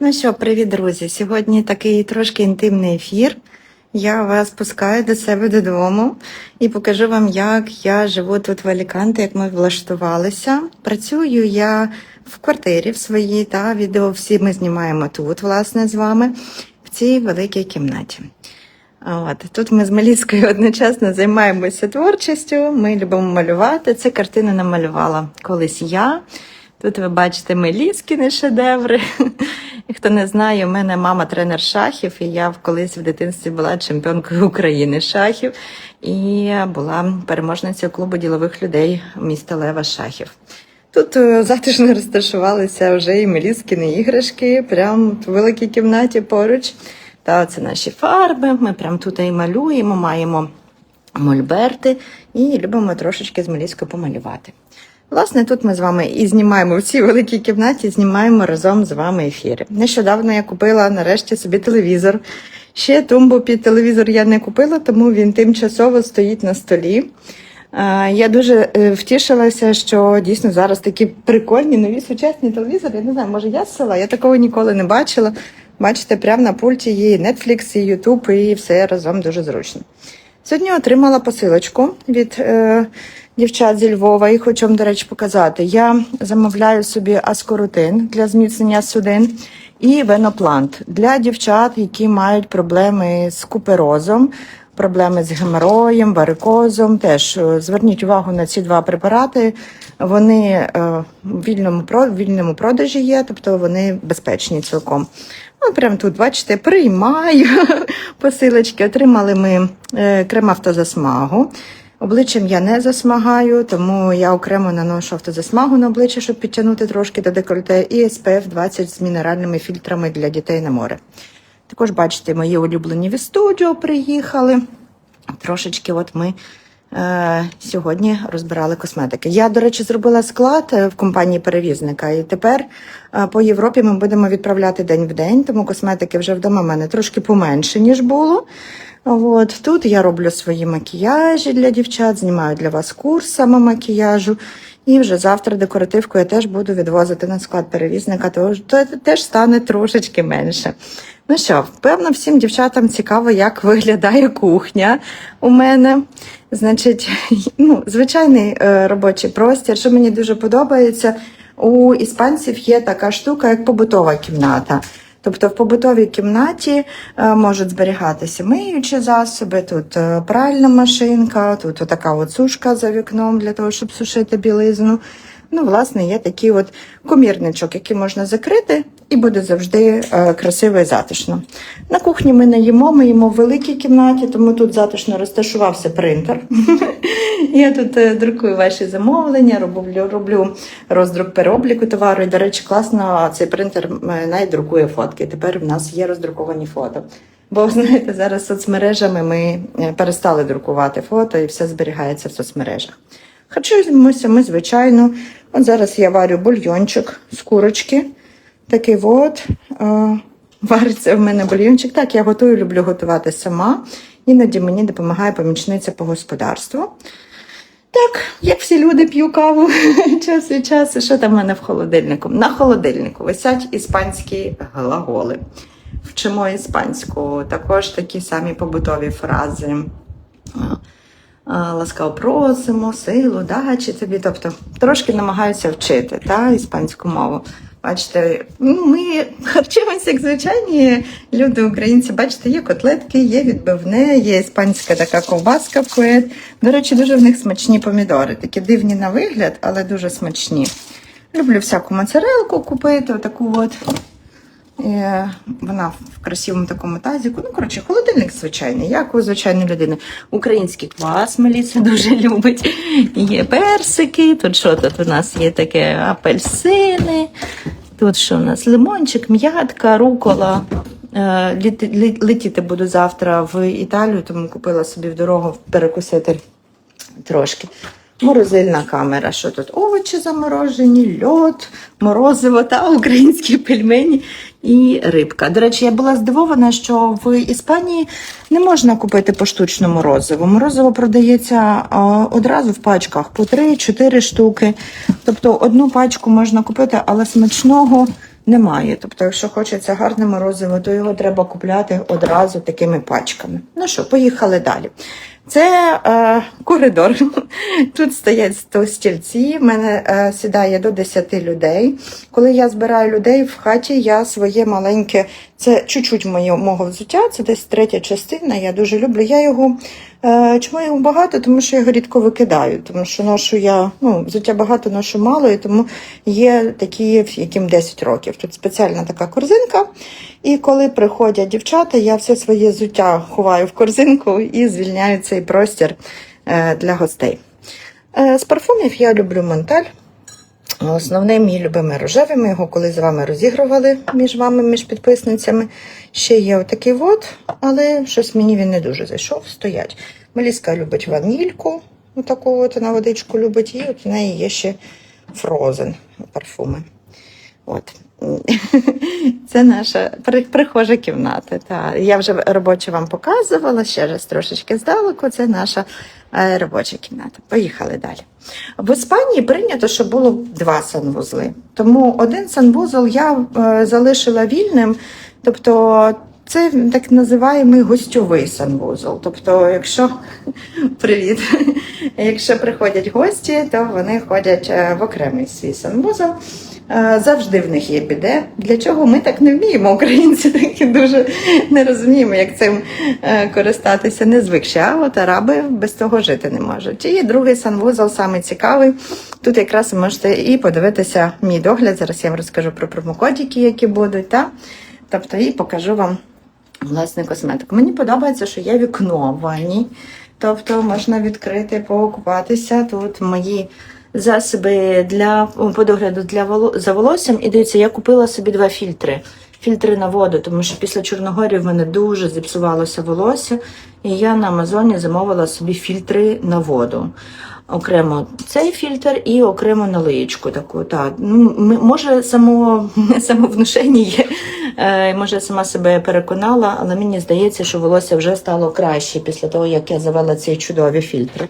Ну що, привіт, друзі! Сьогодні такий трошки інтимний ефір. Я вас пускаю до себе додому і покажу вам, як я живу тут в Аліканте, як ми влаштувалися. Працюю я в квартирі в своїй, та відео всі ми знімаємо тут, власне, з вами, в цій великій кімнаті. От тут ми з Меліскою одночасно займаємося творчістю. Ми любимо малювати. Це картину намалювала колись я. Тут ви бачите Меліскіни шедеври. І хто не знає, у мене мама тренер шахів, і я колись в дитинстві була чемпіонкою України шахів і була переможницею клубу ділових людей міста Лева Шахів. Тут е, затишно розташувалися вже і Меліскіни іграшки, прямо в великій кімнаті поруч. Та це наші фарби. Ми прямо тут і малюємо, маємо мольберти і любимо трошечки з Меліскою помалювати. Власне, тут ми з вами і знімаємо в цій великій кімнаті, знімаємо разом з вами ефіри. Нещодавно я купила нарешті собі телевізор. Ще тумбу під телевізор я не купила, тому він тимчасово стоїть на столі. Я дуже е, втішилася, що дійсно зараз такі прикольні нові сучасні телевізори. Я не знаю, може я з села, я такого ніколи не бачила. Бачите, прямо на пульті є і Netflix, і YouTube, і все разом дуже зручно. Сьогодні отримала посилочку від е, дівчат зі Львова і хочу вам, до речі, показати. Я замовляю собі аскорутин для зміцнення судин і веноплант для дівчат, які мають проблеми з куперозом, проблеми з геморроєм, варикозом. Теж е, зверніть увагу на ці два препарати. Вони е, в вільному, в вільному продажі є, тобто вони безпечні цілком. Ну, прямо тут, бачите, приймаю посилочки. Отримали ми е, крем автозасмагу. Обличчям я не засмагаю, тому я окремо наношу автозасмагу на обличчя, щоб підтягнути трошки до декольте, і SPF 20 з мінеральними фільтрами для дітей на море. Також бачите, мої улюблені від студіо приїхали. Трошечки от ми е, сьогодні розбирали косметики. Я, до речі, зробила склад е, в компанії перевізника, і тепер е, по Європі ми будемо відправляти день в день, тому косметики вже вдома в мене трошки поменше, ніж було. От тут я роблю свої макіяжі для дівчат, знімаю для вас курс саме макіяжу. І вже завтра декоративку я теж буду відвозити на склад перевізника, тож то теж стане трошечки менше. Ну що, певно, всім дівчатам цікаво, як виглядає кухня у мене. Значить, ну, звичайний е, робочий простір, що мені дуже подобається. У іспанців є така штука, як побутова кімната. Тобто в побутовій кімнаті е, можуть зберігатися миючі засоби, тут е, пральна машинка, тут така от сушка за вікном для того, щоб сушити білизну. Ну, власне, є такий от комірничок, який можна закрити, і буде завжди е, красиво і затишно. На кухні ми не їмо, ми їмо в великій кімнаті, тому тут затишно розташувався принтер. Я тут е, друкую ваші замовлення, роблю, роблю роздрук переобліку товару. І, до речі, класно цей принтер е, навіть друкує фотки. Тепер в нас є роздруковані фото. Бо знаєте, зараз соцмережами ми перестали друкувати фото і все зберігається в соцмережах. Харчуємося ми, звичайно. От зараз я варю бульйончик з курочки. Такий от. Вариться в мене бульйончик. Так, я готую, люблю готувати сама. Іноді мені допомагає помічниця по господарству. Так, як всі люди п'ю каву час від часу. Що там в мене в холодильнику? На холодильнику висять іспанські глаголи. Вчимо іспанську, також такі самі побутові фрази. Ласкаво просимо, силу, дачі тобі. Тобто трошки намагаюся вчити та, іспанську мову. Бачите, ну, ми харчуємося як звичайні люди, українці. Бачите, є котлетки, є відбивне, є іспанська така ковбаска фует. До речі, дуже в них смачні помідори. Такі дивні на вигляд, але дуже смачні. Люблю всяку моцарелку купити, отаку от. Вона в красивому такому тазіку. Ну, коротше, холодильник звичайний, як у звичайної людини. Український квас Меліса дуже любить. Є персики. Тут що тут у нас є таке апельсини. Тут що у нас лимончик, м'ятка, рукола. Е, Летіти буду завтра в Італію, тому купила собі в дорогу перекусити трошки. Морозильна камера. Що тут? Овочі заморожені, льод, морозиво та українські пельмені і рибка. До речі, я була здивована, що в Іспанії не можна купити поштучно морозиво. Морозиво продається одразу в пачках по 3-4 штуки. Тобто одну пачку можна купити, але смачного немає. Тобто, якщо хочеться гарне морозиво, то його треба купляти одразу такими пачками. Ну що, поїхали далі. Це е, коридор. Тут стоять сто стільці. В мене е, сідає до 10 людей. Коли я збираю людей в хаті, я своє маленьке, це чуть-чуть мого взуття, це десь третя частина. Я дуже люблю. Я його е, чому його багато? Тому що я його рідко викидаю, тому що ношу я ну, взуття багато, ношу мало, і тому є такі, яким 10 років. Тут спеціальна така корзинка. І коли приходять дівчата, я все своє взуття ховаю в корзинку і звільняю цей простір е, для гостей. Е, З парфумів я люблю Монталь. Основний мій любимий рожевий. Ми його коли з вами розігрували між вами, між підписницями. Ще є отакий от, але щось мені він не дуже зайшов. Стоять. Меліска любить ванільку, отаку от вона водичку любить, і от в неї є ще фрозен парфуми. От. Це наша прихожа кімната. Та. Я вже робочу вам показувала, ще раз трошечки здалеку. Це наша робоча кімната. Поїхали далі. В Іспанії прийнято, що було два санвузли. Тому один санвузол я е, залишила вільним. Тобто це так називаємий гостьовий санвузол. Тобто, якщо привіт, якщо приходять гості, то вони ходять е, в окремий свій санвузол. Е, Завжди в них є біде. Для чого ми так не вміємо? Українці такі дуже не розуміємо, як цим е, користатися не звикші. А от араби без того жити не можуть. І другий санвузол саме цікавий. Тут якраз ви можете і подивитися мій догляд. Зараз я вам розкажу про промокодики, які будуть. Та? Тобто і покажу вам власне косметику. Мені подобається, що є вікно в ванні. Тобто можна відкрити, покупатися. Тут мої засоби для по догляду для за волоссям. І дивіться, я купила собі два фільтри. Фільтри на воду, тому що після Чорногорії в мене дуже зіпсувалося волосся, і я на Амазоні замовила собі фільтри на воду. Окремо цей фільтр і окремо налиєчку таку. Та. Ну, може, само, самовнушення є, е, може, сама себе переконала, але мені здається, що волосся вже стало краще після того, як я завела ці чудові фільтри.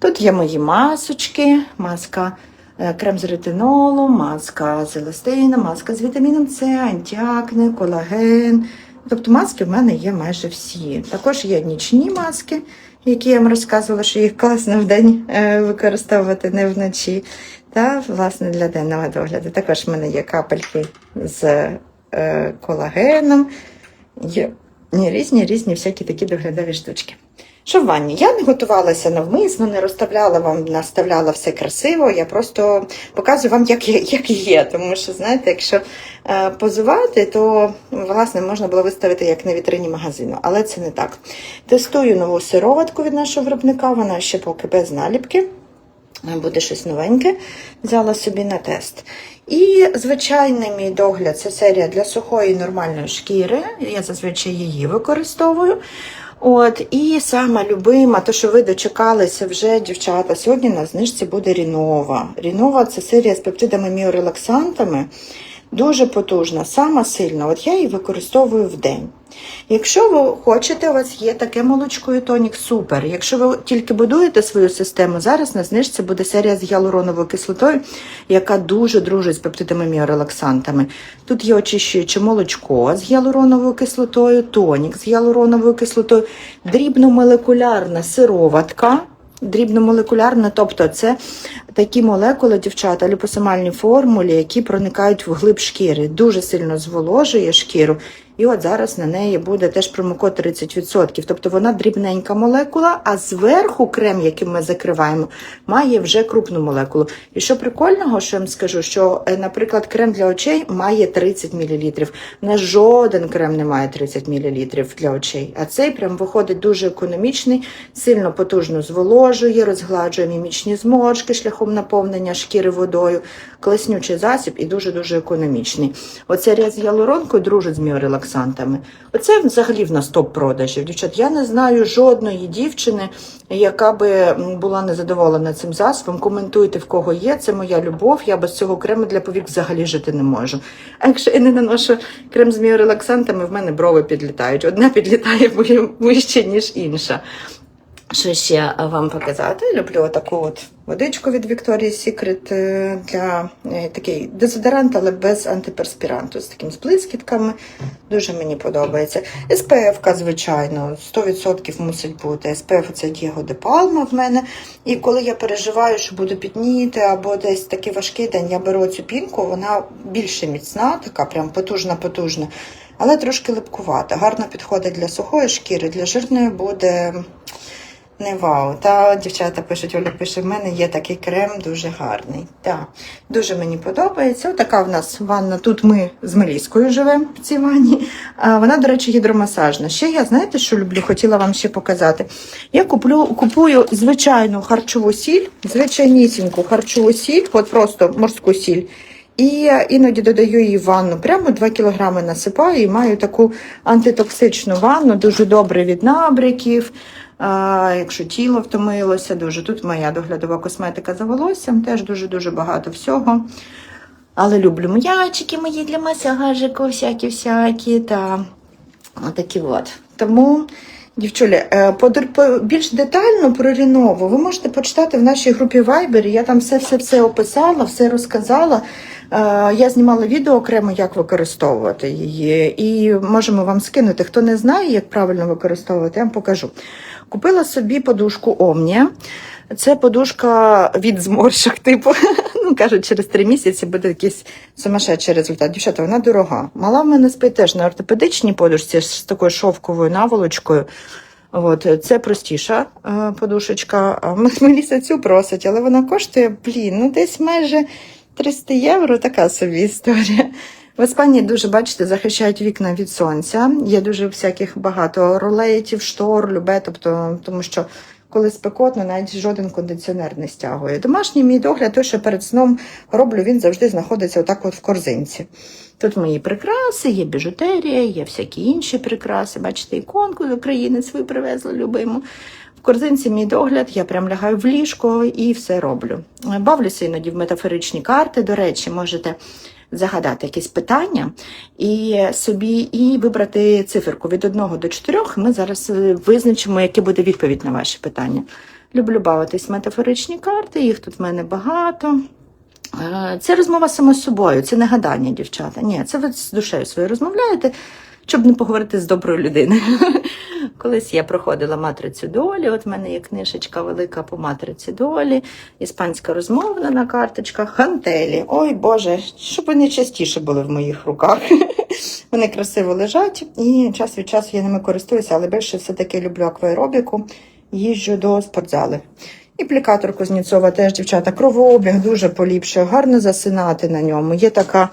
Тут є мої масочки, маска е, крем з ретинолу, маска з еластина, маска з вітаміном С, антіакне, колаген. Тобто маски в мене є майже всі. Також є нічні маски, які я вам розказувала, що їх класно вдень е, використовувати, не вночі. Та, власне, для денного догляду. Також в мене є капельки з е, колагеном. Є різні різні всякі такі доглядові штучки. Що в ванні? Я не готувалася навмисно, не розставляла вам, наставляла все красиво. Я просто показую вам, як є, як є. Тому що, знаєте, якщо е, позувати, то власне можна було виставити як на вітрині магазину, але це не так. Тестую нову сироватку від нашого виробника, вона ще поки без наліпки. Буде щось новеньке, взяла собі на тест. І звичайний мій догляд це серія для сухої нормальної шкіри. Я зазвичай її використовую. От, і сама любима, то що ви дочекалися вже, дівчата, сьогодні на знижці буде Рінова. Рінова це серія з пептидами міорелаксантами. Дуже потужна, сама сильна. От я її використовую в день. Якщо ви хочете, у вас є таке молочко і тонік, супер. Якщо ви тільки будуєте свою систему, зараз на знижці буде серія з гіалуроновою кислотою, яка дуже дружить з пептидами міорелаксантами. Тут є очищуюче молочко з гіалуроновою кислотою, тонік з гіалуроновою кислотою, дрібномолекулярна сироватка. Дрібномолекулярна, тобто це такі молекули, дівчата, ліпосомальні формулі, які проникають в глиб шкіри, дуже сильно зволожує шкіру. І от зараз на неї буде теж промокод 30%. Тобто вона дрібненька молекула, а зверху крем, яким ми закриваємо, має вже крупну молекулу. І що прикольного, що я вам скажу, що, е, наприклад, крем для очей має 30 мл. Не жоден крем не має 30 мл для очей. А цей прям виходить дуже економічний, сильно потужно зволожує, розгладжує мімічні зморшки шляхом наповнення шкіри водою, класнючий засіб і дуже-дуже економічний. Оце ряд з гіалуронкою дружить з міорелаксантами. Оце взагалі в нас топ продажів. Дівчат, я не знаю жодної дівчини, яка би була незадоволена цим засобом. Коментуйте, в кого є. Це моя любов. Я без цього крему для повік взагалі жити не можу. А якщо я не наношу крем з міорелаксантами, в мене брови підлітають. Одна підлітає вище, ніж інша. Що ще вам показати? Люблю таку от водичку від Victoria's Secret е, для е, такий дезодорант, але без антиперспіранту, з таким з. Дуже мені подобається. SPF, звичайно, 100% мусить бути. SPF це Diego de Palma в мене. І коли я переживаю, що буду підніти або десь такий важкий день, я беру цю пінку, вона більше міцна, така прям потужна-потужна, але трошки липкувата. Гарно підходить для сухої шкіри, для жирної буде. Не вау. Та дівчата пишуть, Оля пише, в мене є такий крем дуже гарний. Так, дуже мені подобається. Отака в нас ванна. Тут ми з Меліскою живемо в цій ванні. А вона, до речі, гідромасажна. Ще я знаєте, що люблю? Хотіла вам ще показати. Я куплю, купую звичайну харчову сіль, звичайнісіньку харчову сіль, от просто морську сіль. І іноді додаю її в ванну. Прямо 2 кілограми насипаю і маю таку антитоксичну ванну, дуже добре від набряків. А, якщо тіло втомилося, дуже. Тут моя доглядова косметика за волоссям, теж дуже-дуже багато всього. Але люблю м'ячики мої для масажику, всякі-всякі. Та отакі от. Тому, дівчулі, е, більш детально про Рінову ви можете почитати в нашій групі Viber. Я там все-все-все описала, все розказала. Е, Я знімала відео окремо, як використовувати її, і можемо вам скинути. Хто не знає, як правильно використовувати, я вам покажу. Купила собі подушку Омнія. Це подушка від зморшок, типу. Ну, кажуть, через три місяці буде якийсь сумасшедший результат. Дівчата, вона дорога. Мала в мене спить теж на ортопедичній подушці з такою шовковою наволочкою. От, це простіша е, подушечка. Меліса цю просить, але вона коштує, блін, ну десь майже 300 євро, така собі історія. В Іспанії дуже, бачите, захищають вікна від сонця. Є дуже всяких багато ролейтів, штор, любе, тобто, тому що коли спекотно, навіть жоден кондиціонер не стягує. Домашній мій догляд, той, що перед сном роблю, він завжди знаходиться отак от в корзинці. Тут мої прикраси, є біжутерія, є всякі інші прикраси. Бачите, іконку з України свою привезли, любимо. В корзинці мій догляд, я прям лягаю в ліжко і все роблю. Бавлюся іноді в метафоричні карти. До речі, можете загадати якесь питання і собі і вибрати циферку від 1 до 4. Ми зараз е, визначимо, яке буде відповідь на ваші питання. Люблю бавитись метафоричні карти, їх тут в мене багато. Е, Це розмова сама з собою, це не гадання, дівчата. Ні, це ви з душею своєю розмовляєте, щоб не поговорити з доброю людиною. Колись я проходила матрицю долі. От в мене є книжечка велика по матриці долі, іспанська розмовна карточка, хантелі. Ой Боже, щоб вони частіше були в моїх руках. Вони красиво лежать, і час від часу я ними користуюся, але більше все-таки люблю акваеробіку, їжджу до спортзали. І плікатор Кузнєцова теж, дівчата, кровообіг дуже поліпшує, гарно засинати на ньому. Є така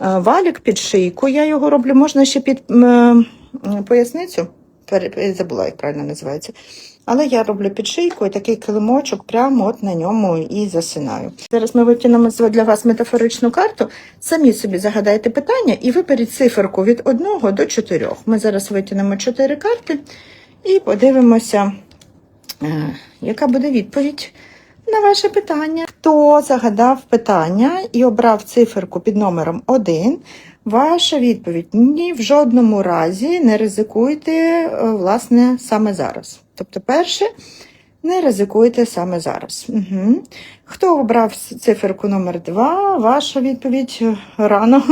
валік під шийку, я його роблю, можна ще під е, поясницю. Забула, як правильно називається. Але я роблю під шийку і такий килимочок прямо от на ньому і засинаю. Зараз ми витягнемо для вас метафоричну карту. Самі собі загадайте питання і виберіть циферку від 1 до 4. Ми зараз витягнемо 4 карти і подивимося, е, яка буде відповідь на ваше питання. Хто загадав питання і обрав циферку під номером 1, ваша відповідь ні в жодному разі не ризикуйте, е, власне, саме зараз. Тобто, перше, не ризикуйте саме зараз. Угу. Хто обрав циферку номер 2, ваша відповідь рано,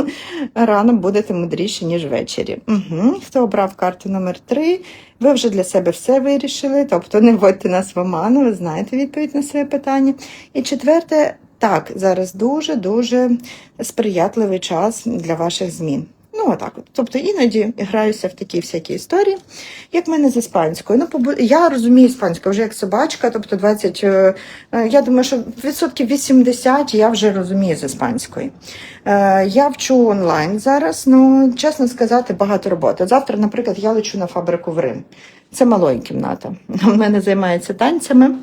рано будете мудріші, ніж ввечері. Угу. Хто обрав карту номер 3, ви вже для себе все вирішили, тобто не вводьте нас в оману, ви знаєте відповідь на своє питання. І четверте, так, зараз дуже-дуже сприятливий час для ваших змін. Ну, отак от. Тобто іноді граюся в такі всякі історії, як в мене з іспанською. Ну, побу- я розумію іспанську вже як собачка, тобто 20, е, е, я думаю, що відсотків 80 я вже розумію з іспанської. Е, Я вчу онлайн зараз, ну, чесно сказати, багато роботи. Завтра, наприклад, я лечу на фабрику в Рим. Це малої кімната. У мене займається танцями.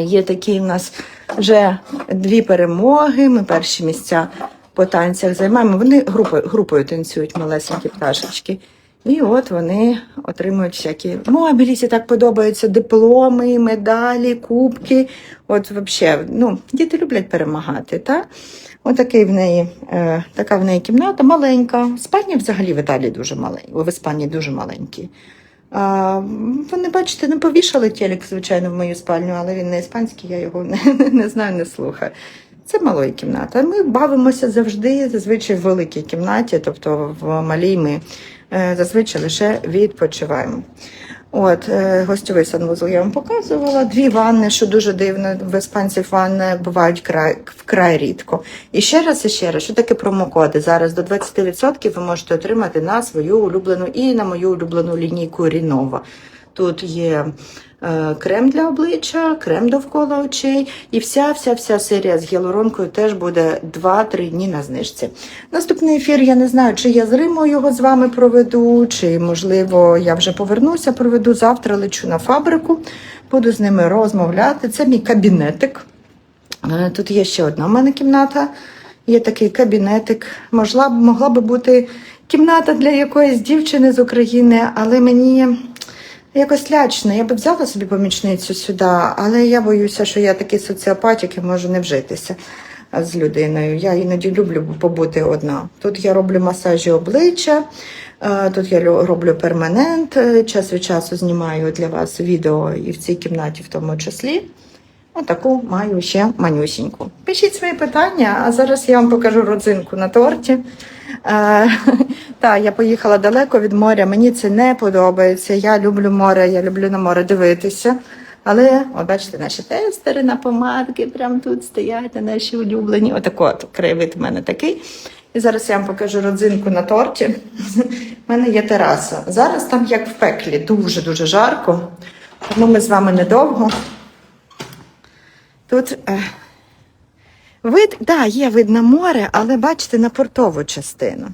Є такі в нас вже дві перемоги. Ми перші місця по танцях займаємо. Вони групою, групою танцюють малесенькі пташечки. І от вони отримують всякі мобілісі, так подобаються дипломи, медалі, кубки. От взагалі, ну, діти люблять перемагати. Та? Отакий в неї, е, така в неї кімната маленька. Спальні взагалі в Італії дуже маленькі, в Іспанії дуже маленькі. А, вони, бачите, не повішали телек, звичайно, в мою спальню, але він не іспанський, я його не, не знаю, не слухаю. Це малої кімната. Ми бавимося завжди, зазвичай в великій кімнаті, тобто в малій ми е, зазвичай лише відпочиваємо. От, е, гостьовий санвузол я вам показувала. Дві ванни, що дуже дивно, в іспанців ванни бувають край, вкрай рідко. І ще раз, і ще раз, що таке промокоди? Зараз до 20% ви можете отримати на свою улюблену і на мою улюблену лінійку Рінова. Тут є крем для обличчя, крем довкола очей, і вся вся вся серія з гіалуронкою теж буде 2-3 дні на знижці. Наступний ефір я не знаю, чи я з Риму його з вами проведу, чи можливо я вже повернуся, проведу завтра. Лечу на фабрику, буду з ними розмовляти. Це мій кабінетик. Е, Тут є ще одна в мене кімната. Є такий кабінетик. Могла б, могла би бути кімната для якоїсь дівчини з України, але мені якось лячно. Я би взяла собі помічницю сюди, але я боюся, що я такий соціопат, який можу не вжитися з людиною. Я іноді люблю побути одна. Тут я роблю масажі обличчя. е, Тут я роблю перманент, е, час від часу знімаю для вас відео і в цій кімнаті в тому числі. Отаку маю ще манюсіньку. Пишіть свої питання, а зараз я вам покажу родзинку на торті. Е, та, я поїхала далеко від моря, мені це не подобається. Я люблю море, я люблю на море дивитися. Але, бачите, наші тестери на помадки прямо тут стоять, наші улюблені. Отако от краєвид у мене такий. І зараз я вам покажу родзинку на торті. У мене є тераса. Зараз там, як в пеклі, дуже-дуже жарко. Тому ми з вами недовго. Тут е, вид, да, є вид на море, але бачите, на портову частину.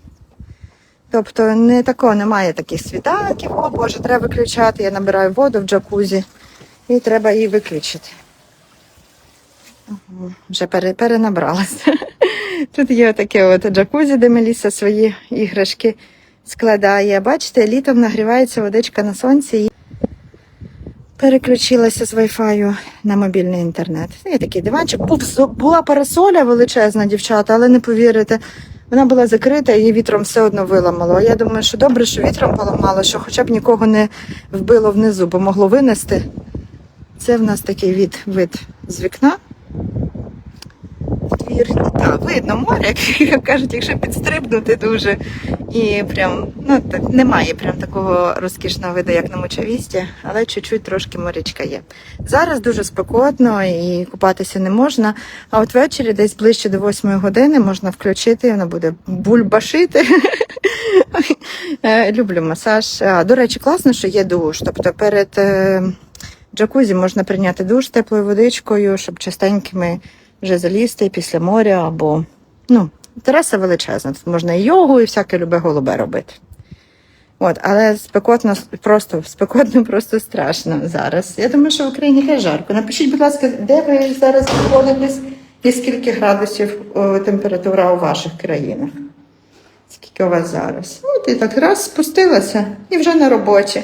Тобто не такого немає таких світанків, о Боже, треба виключати. Я набираю воду в джакузі і треба її виключити. Вже пере, перенабралася. Тут є таке от джакузі, де Меліса свої іграшки складає. Бачите, літом нагрівається водичка на сонці. Переключилася з Wi-Fi на мобільний інтернет. Є такий диванчик. Був, була парасоля величезна, дівчата, але не повірите. Вона була закрита, її вітром все одно виламало. Я думаю, що добре, що вітром поламало, що хоча б нікого не вбило внизу, бо могло винести. Це в нас такий від, вид з вікна. Двір, так, видно море, як, кажуть, якщо підстрибнути дуже. І прям, ну, так, немає прям такого розкішного виду, як на мочавісті, але чуть-чуть трошки морячка є. Зараз дуже спекотно і купатися не можна. А от ввечері, десь ближче до 8 години, можна включити, вона буде бульбашити. Е, Люблю масаж. До речі, класно, що є душ. Тобто перед е, джакузі можна прийняти душ теплою водичкою, щоб частенькими вже залізти після моря або. Ну, тераса величезна. Тут можна і йогу, і всяке любе голубе робити. От, але спекотно, просто спекотно просто страшно зараз. Я думаю, що в Україні теж жарко. Напишіть, будь ласка, де ви зараз знаходитесь і скільки градусів температура у ваших країнах? Скільки у вас зараз? От і так раз спустилася і вже на роботі.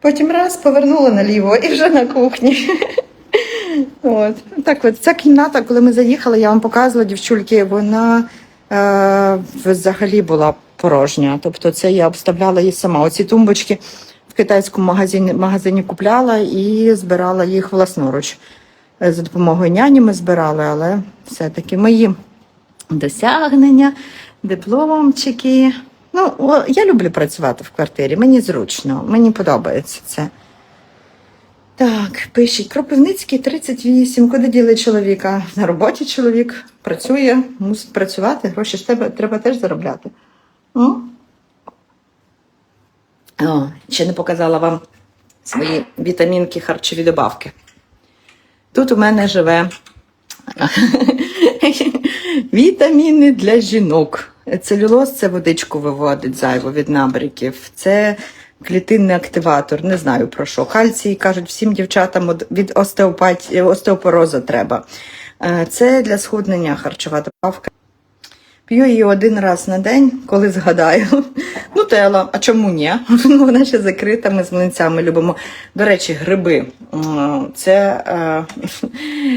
Потім раз повернула наліво і вже на кухні. От. Так от, ця кімната, коли ми заїхали, я вам показувала дівчульки, вона е, взагалі була порожня. Тобто це я обставляла її сама. Оці тумбочки в китайському магазині, магазині купляла і збирала їх власноруч. Е, За допомогою няні ми збирали, але все-таки мої досягнення, дипломчики. Ну, я люблю працювати в квартирі, мені зручно, мені подобається це. Так, пишіть. Кропивницький 38. Куди діли чоловіка? На роботі чоловік працює, мусить працювати, гроші ж тебе треба теж заробляти. О? О, ще не показала вам свої вітамінки, харчові добавки. Тут у мене живе вітаміни для жінок. Целюлоз це водичку виводить зайву від набриків. Це клітинний активатор, не знаю про що. Кальцій кажуть всім дівчатам від остеопороза треба. Е, Це для схуднення харчова добавка. П'ю її один раз на день, коли згадаю. Нутелла, а чому ні? Ну, Вона ще закрита, ми з млинцями любимо. До речі, гриби. Це, е,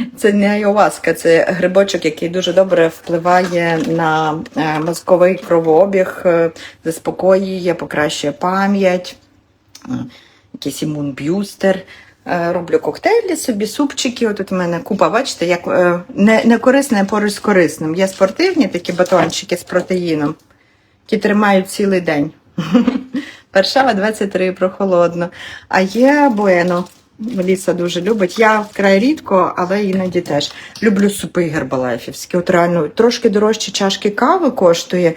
це не айоваска, це грибочок, який дуже добре впливає на е, мозковий кровообіг, е, заспокоює, покращує пам'ять. Якийсь імунб'юстер. Е, Роблю коктейлі собі, супчики. От у мене купа, бачите, як е, не, не корисне, поруч з корисним. Є спортивні такі батончики з протеїном, які тримають цілий день. Варшава 23, прохолодно. А є Буено. Ліса дуже любить. Я вкрай рідко, але іноді теж. Люблю супи гербалайфівські. От реально трошки дорожче чашки кави коштує,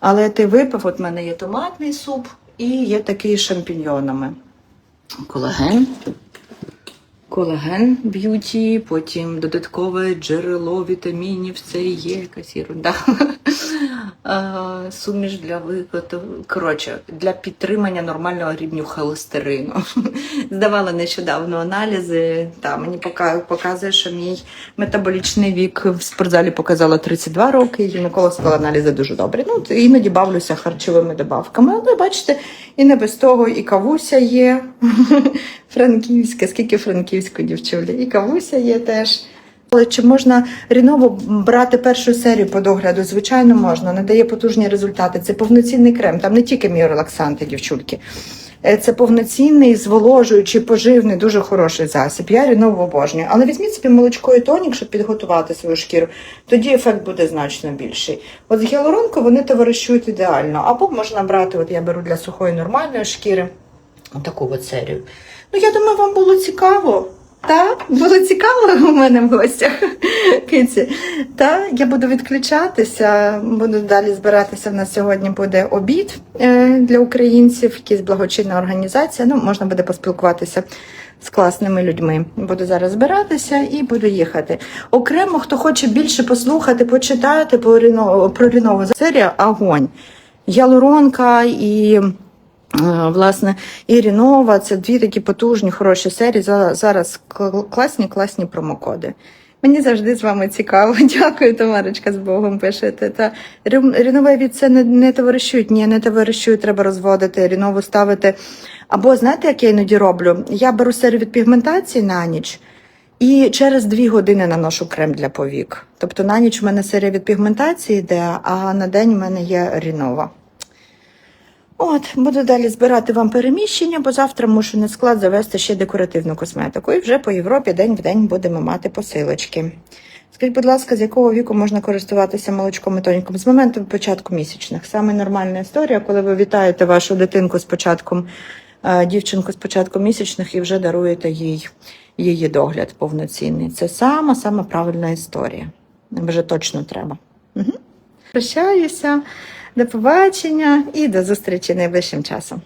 але ти випив, от в мене є томатний суп і є такий з шампіньйонами. Колаген. Колаген б'юті, потім додаткове джерело вітамінів, це є якась ерунда. Суміш для викоту. Коротше, для підтримання нормального рівню холестерину. Здавала нещодавно аналізи. Та, мені показує, що мій метаболічний вік в спортзалі показало 32 роки, гінеколог сказала, аналізи дуже добрі. Ну, іноді бавлюся харчовими добавками. Але бачите, і не без того, і кавуся є. Франківська, скільки франківську дівчулі, і кавуся є теж. Але чи можна ріново брати першу серію по догляду? Звичайно, можна. Надає потужні результати. Це повноцінний крем. Там не тільки міорелаксанти, дівчульки. Е, Це повноцінний, зволожуючий, поживний, дуже хороший засіб. Я ріново обожнюю. Але візьміть собі молочко і тонік, щоб підготувати свою шкіру. Тоді ефект буде значно більший. От з гіалуронкою вони товаришують ідеально. Або можна брати, от я беру для сухої нормальної шкіри, таку от серію. Ну, я думаю, вам було цікаво. Так, було цікаво у мене в гостях. Киці. Та я буду відключатися, буду далі збиратися. В нас сьогодні буде обід е, для українців, якась благочинна організація. Ну, можна буде поспілкуватися з класними людьми. Буду зараз збиратися і буду їхати. Окремо, хто хоче більше послухати, почитати про Ріно- про Рінову серія Агонь. Ялуронка і. Е, Власне, і Рінова це дві такі потужні, хороші серії. Зараз класні, класні промокоди. Мені завжди з вами цікаво. Дякую, Тамарочка, з Богом пишете. Та Рі- рінове це не, не товаришують. Ні, не товаришують, треба розводити, рінову ставити. Або знаєте, як я іноді роблю? Я беру серію від пігментації на ніч. І через дві години наношу крем для повік. Тобто на ніч в мене серія від пігментації йде, а на день в мене є рінова. От, буду далі збирати вам переміщення, бо завтра мушу на склад завести ще декоративну косметику. І вже по Європі день в день будемо мати посилочки. Скажіть, будь ласка, з якого віку можна користуватися молочком і тоніком? З моменту початку місячних. Саме нормальна історія, коли ви вітаєте вашу дитинку з початком, е, дівчинку з початком місячних і вже даруєте їй її догляд повноцінний. Це сама сама правильна історія. Вже точно треба. Угу. Прощаюся. До побачення і до зустрічі найближчим часом.